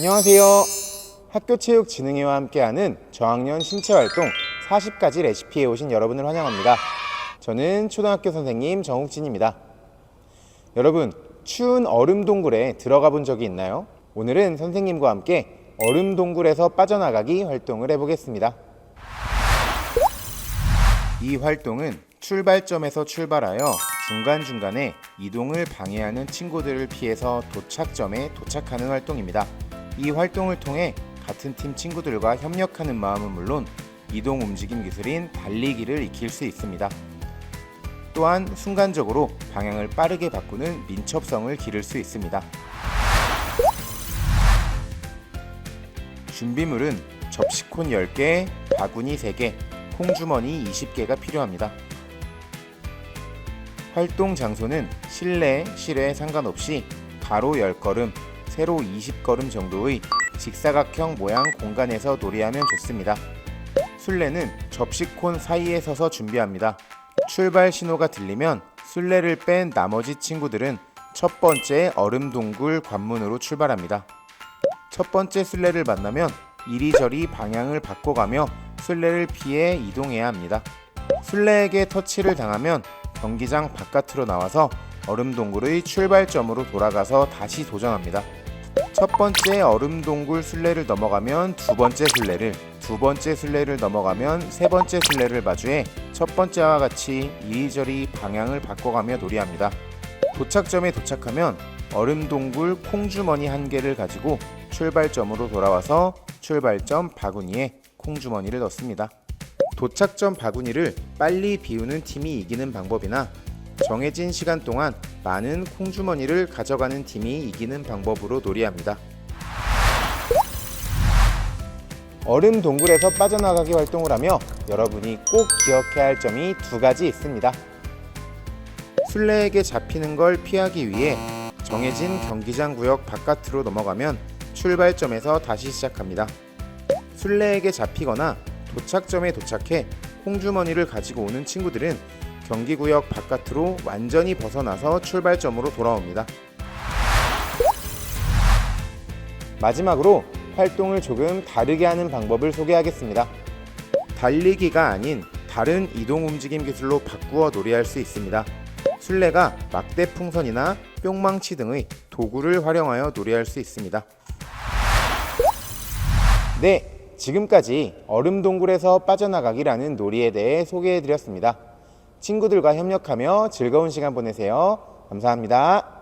안녕하세요. 학교체육진흥회와 함께하는 저학년 신체활동 40가지 레시피에 오신 여러분을 환영합니다. 저는 초등학교 선생님 정욱진입니다. 여러분, 추운 얼음 동굴에 들어가 본 적이 있나요? 오늘은 선생님과 함께 얼음 동굴에서 빠져나가기 활동을 해보겠습니다. 이 활동은 출발점에서 출발하여 중간중간에 이동을 방해하는 친구들을 피해서 도착점에 도착하는 활동입니다. 이 활동을 통해 같은 팀 친구들과 협력하는 마음은 물론 이동 움직임 기술인 달리기를 익힐 수 있습니다. 또한 순간적으로 방향을 빠르게 바꾸는 민첩성을 기를 수 있습니다. 준비물은 접시콘 10개, 바구니 3개, 콩주머니 20개가 필요합니다. 활동 장소는 실내, 실외 상관없이 가로 10걸음, 세로 20걸음 정도의 직사각형 모양 공간에서 놀이하면 좋습니다. 술래는 접시콘 사이에 서서 준비합니다. 출발 신호가 들리면 술래를 뺀 나머지 친구들은 첫 번째 얼음 동굴 관문으로 출발합니다. 첫 번째 술래를 만나면 이리저리 방향을 바꿔가며 술래를 피해 이동해야 합니다. 술래에게 터치를 당하면 경기장 바깥으로 나와서 얼음 동굴의 출발점으로 돌아가서 다시 도전합니다. 첫 번째 얼음 동굴 술래를 넘어가면 두 번째 술래를, 두 번째 술래를 넘어가면 세 번째 술래를 마주해 첫 번째와 같이 이리저리 방향을 바꿔가며 놀이합니다. 도착점에 도착하면 얼음 동굴 콩주머니 한 개를 가지고 출발점으로 돌아와서 출발점 바구니에 콩주머니를 넣습니다. 도착점 바구니를 빨리 비우는 팀이 이기는 방법이나 정해진 시간 동안 많은 콩주머니를 가져가는 팀이 이기는 방법으로 놀이합니다. 얼음 동굴에서 빠져나가기 활동을 하며 여러분이 꼭 기억해야 할 점이 두 가지 있습니다. 술래에게 잡히는 걸 피하기 위해 정해진 경기장 구역 바깥으로 넘어가면 출발점에서 다시 시작합니다. 술래에게 잡히거나 도착점에 도착해 콩주머니를 가지고 오는 친구들은 경기구역 바깥으로 완전히 벗어나서 출발점으로 돌아옵니다. 마지막으로 활동을 조금 다르게 하는 방법을 소개하겠습니다. 달리기가 아닌 다른 이동 움직임 기술로 바꾸어 놀이할 수 있습니다. 술래가 막대 풍선이나 뿅망치 등의 도구를 활용하여 놀이할 수 있습니다. 네, 지금까지 얼음 동굴에서 빠져나가기라는 놀이에 대해 소개해 드렸습니다. 친구들과 협력하며 즐거운 시간 보내세요. 감사합니다.